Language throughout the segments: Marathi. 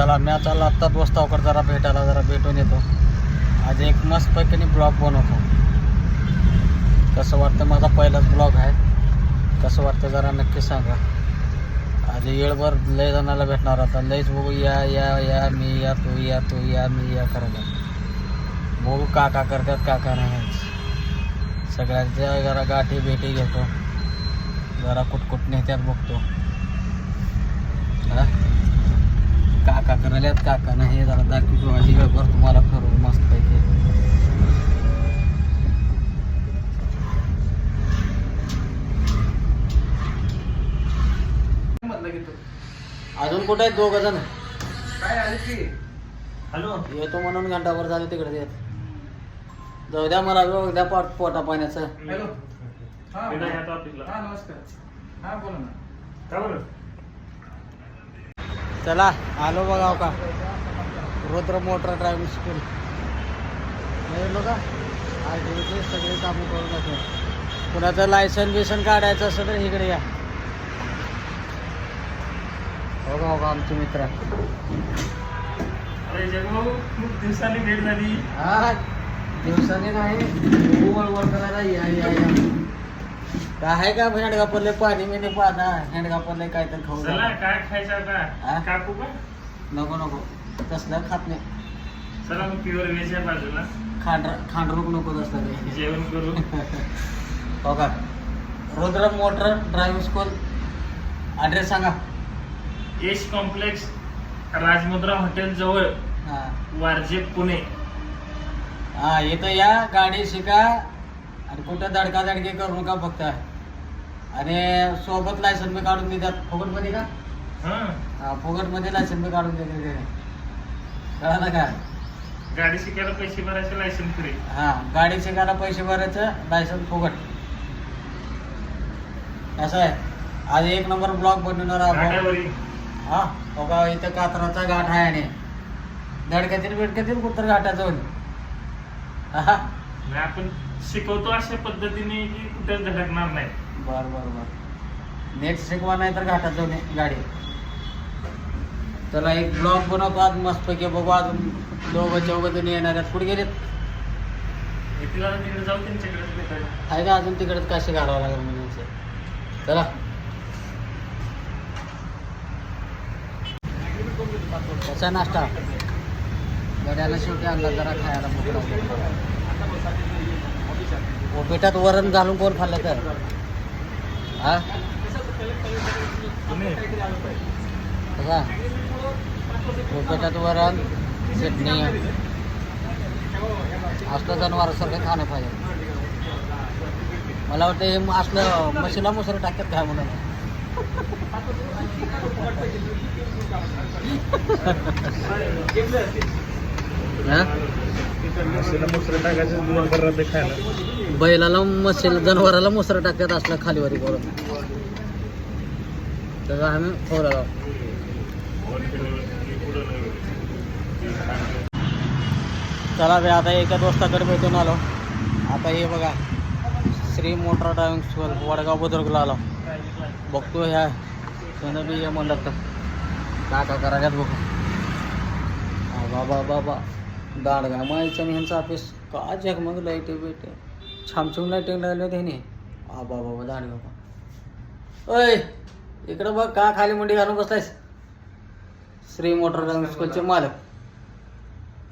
चला मी चालला आत्ताच वस्तावकर जरा भेटायला जरा भेटून येतो. आज एक मस्तपैकी ब्लॉग बनवतो. कसं वाटतं माझा पहिलाच ब्लॉग आहे? कसं वाटतं जरा नक्की सांगा. आज येळभर लय जणाला भेटणार आता. लयच बघू या या या मी या तू या तू या मी या करायला बघू काका करतात काका नाही सगळ्यांच्या जरा गाठी भेटी घेतो. जरा कुटकुट नेत्यात बघतो. हा? काका करायल्यात काका नाही जरा दाखवतो माझी वेळभर तुम्हाला फिरू मस्त पैकी अजून कुठे आहेत दोघ जण? काय आले की? हॅलो? येतो म्हणून घंटाभर झालं तिकडे येत. जाऊ द्या मला वेळ द्या पोट पोटा पाण्याचं. हॅलो? हा. हा नमस्कार. हा बोला ना. का बरं? चला आलो बघाव का. Rudra motor driving school. Yellow का टी सगळे कामं करून जातो कुणाचं लायसन बिसन काढायचं असेल तर इकडे या. हो का हो का आमचे मित्र. खूप दिवसांनी भेट झाली. हा दिवसाने नाही या या या. काय का? हेंडगा पडले पाणी मी पाहता. हेंडगा पडले काय तर खाऊ चला. काय खायचं हा? आता काकू का नको नको. तसलं खात नाही. चला मग प्युअर व्हेज आहे बाजूला. खांड खांडरूक नको तसलं ते जेवण करू. हो का? Rudra motor driving school. Address सांगा. यश कॉम्प्लेक्स राजमुद्रा हॉटेल जवळ हां. वारजे पुणे. हां इथं या गाडी शिका. आणि कुठं दडका दडकी करू नका फक्त. आणि सोबत लायसन बी काढून देतात. फुकटमध्ये का? हा. फुकटमध्ये लायसन बी काढून देते ते. कळालं का? गाडी शिकायला पैसे भरायचे लायसन फ्री हा गाडी शिकायला पैसे भरायचं लायसन फुकट. असं आहे. आज एक नंबर ब्लॉक बनवणार हा इथं कात्राचा घाट आहे आणि धडक्यातील बिडक्यातील कुत्र घाटाचं होईल हा आपण शिकवतो अशा पद्धतीने की कुठे धडकणार नाही. बर बर बर. नेक्स्ट शिकवा नाही तर घाटात जाऊन ये गाडी. चला एक ब्लॉग बनवतो आज मस्तपैकी. बघू अजून दोघं चौघं जणी येणार आहेत. कुठे गेलेत? तिला तिकडे जाऊ भेटायला आहे का अजून तिकडेच काशी घालावं लागेल म्हणजे चला. कसा नाश्ता? गड्याला शेवटी आणला जरा खायला मोकळा पेटात वरण घालून कोण खाल्लं तर? हा? पुणे वरण चटणी. असलं जनावरासारखं खाणं पाहिजे. मला वाटतं हे असलं म्हशीला मुसर टाकतात काय म्हणून? बैलाला मशीला जनावराला मुसर टाकतात असलं खालीवरी करून तर आम्ही खोरा चला बे आता एका दोस्ताकडे भेटून आलो. आता हे बघा Shri motor driving school Vadgaon बुद्रुकला आलो. बघतो ह्या त्यानं बी ये म्हणलं तर. काका करायच्यात बघू. बाबा बाबा. दांडगा मायचं आणि ह्यांचं ऑफिस का जग मग लाइट बिट छामछूम लाईटिंग लागले होते ह्याने. आ बाबा बाबा दांडगा ओय इकडं बघ का खाली मुंडी घालून बसलायस? श्री मोटर ड्रायव्हिंग स्कूलचे मालक.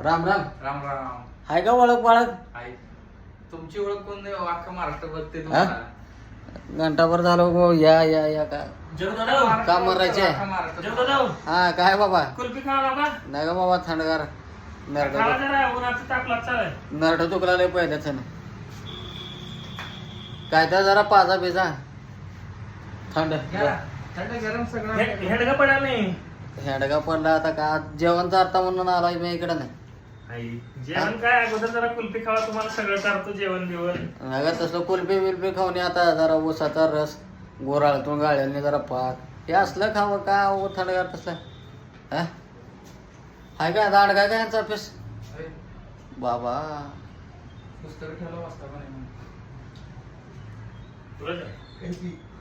राम राम. राम राम. हाय का ओळख पाळख तुमची ओळख कोण नाही अख्खा महाराष्ट्र बघते हा? घंटाभर झालो गो या या या का? काम मारायचे? हा काय बाबा? कुल्फी खावा बाबा. नाही का बाबा थंडगार. नरड खावा जरा उन्हाचं तापला चालेल नरड दुखला लय पहिल्याच काय तर जरा पाजा बिजा. थंड. थंड गरम सगळं हेडगा पडा नाही हेडगा पडला आता का जेवण चारता म्हणून आलाय मी इकडे नाही. आई, जेवण काय? अगोदर जरा कुल्फी खावा तुम्हाला सगळं चारतो जेवण बिवण. कुल्फी बिल्फी खाऊन आता जरा ऊसाचा रस गोराळतून गाळ्याने जरा पाक. हे असलं खावं का? ओ थंडगार तसलं. हा? हाय का दांड काय काय यांचा ऑफिस बाबा. पुस्तक ठेवलं वाचता आहे. जा.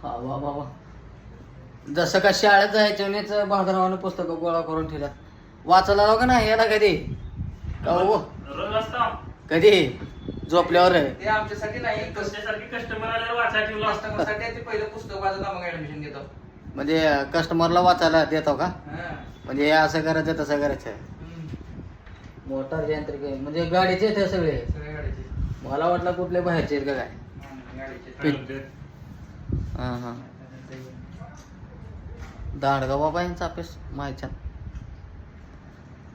हा वा बाबा जसं का शाळेत जायच्या बाजारावानं पुस्तकं गोळा करून ठेवल्यात वाचायला लाव का नाही याला कधी? का हो? रोज कधी? झोपल्यावर. ते आमच्यासाठी नाही. कस्टमर आल्यावर वाचायला ठेवलं. असतं कस्टमरसाठी ते पहिलं पुस्तक वाचत मग ऍडमिशन घेतो म्हणजे कस्टमरला वाचायला देतो का? हा. म्हणजे हे असं करायचं तसं करायचं. मोटार यांत्रिक आहे. म्हणजे गाडीचे ते सगळे. गाडीचे. मला वाटलं कुठले बाहेरचे आहेत का काय? हम्म, गाडीचे. म्हणजे हा हा. दांडगा बाबा यांचा अभ्यास माहिती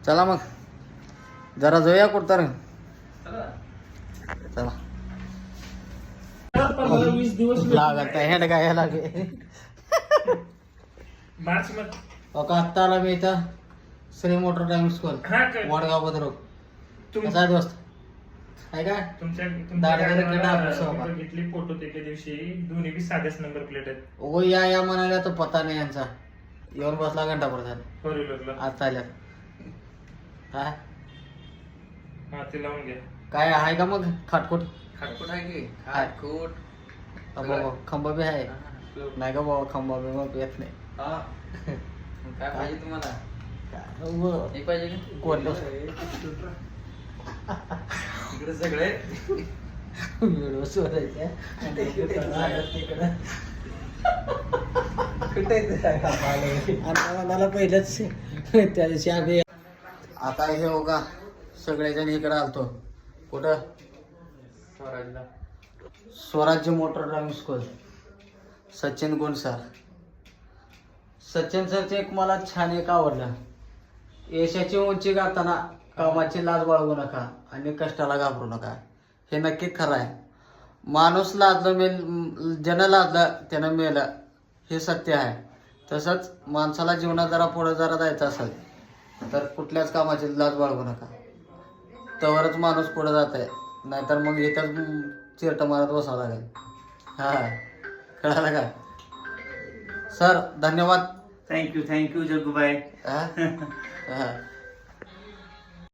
चला मग. जरा जाऊया कुठं तर चला. चला पंधरा वीस दिवस लागत हेंड काय लागे. मार्च मध्ये का आत्ता आला मी इथं? श्री मोटर ड्रायव्हिंग स्कूल हा काय? वडगाव बुद्रुक. तुम- कसा आहे दोस्त? आहे काय तुमच्या दाढी तुमच्या वगैरे गाडीला केला आपण मी बघितली फोटो त्या दिवशी. दोन्ही बी साधेच नंबर प्लेट आहेत. ओ या या म्हणाल्या तो पत्ता नाही यांचा. येऊन बसला घंटाभर झाला फोर व्हीलरला आता आल्या. काय हा ते लावून घ्या. काय आहे का मग? खाटकोट? खाटकूट आहे की. खाटकूट. बाबा खंबा बी आहे. हा. नाही का बाबा खंबा बी मग येत नाही. हा. काय पाहिजे तुम्हाला? काय हे पाहिजे की? कोणतं? इकडे सगळे. व्हिडिओ मला पहिलंच त्या दिवशी आम्ही आता हे हो का सगळेजण इकडे आलतो. कुठं? स्वराजला. स्वराज्य मोटर ड्रायव्हिंग स्कूल. सचिन गुण सर. सचिन सरचे एक मला छान एक आवडलं. यशाची उंची गाताना कामाची लाज बाळगू नका आणि कष्टाला घाबरू नका. हे नक्की खरं आहे. माणूस लाजलं मेल ज्यानं लाजलं त्यानं मेलं हे सत्य आहे. तसंच माणसाला जीवनात जरा पुढं जरा जायचं असेल तर कुठल्याच कामाची लाज बाळगू नका. तवरच माणूस पुढं जात आहे नाहीतर मग इथंच चिरट मारत बसावं लागेल. हा. कळालं का? सर धन्यवाद. थँक्यू थँक्यू जग्गूबाई हा? हा.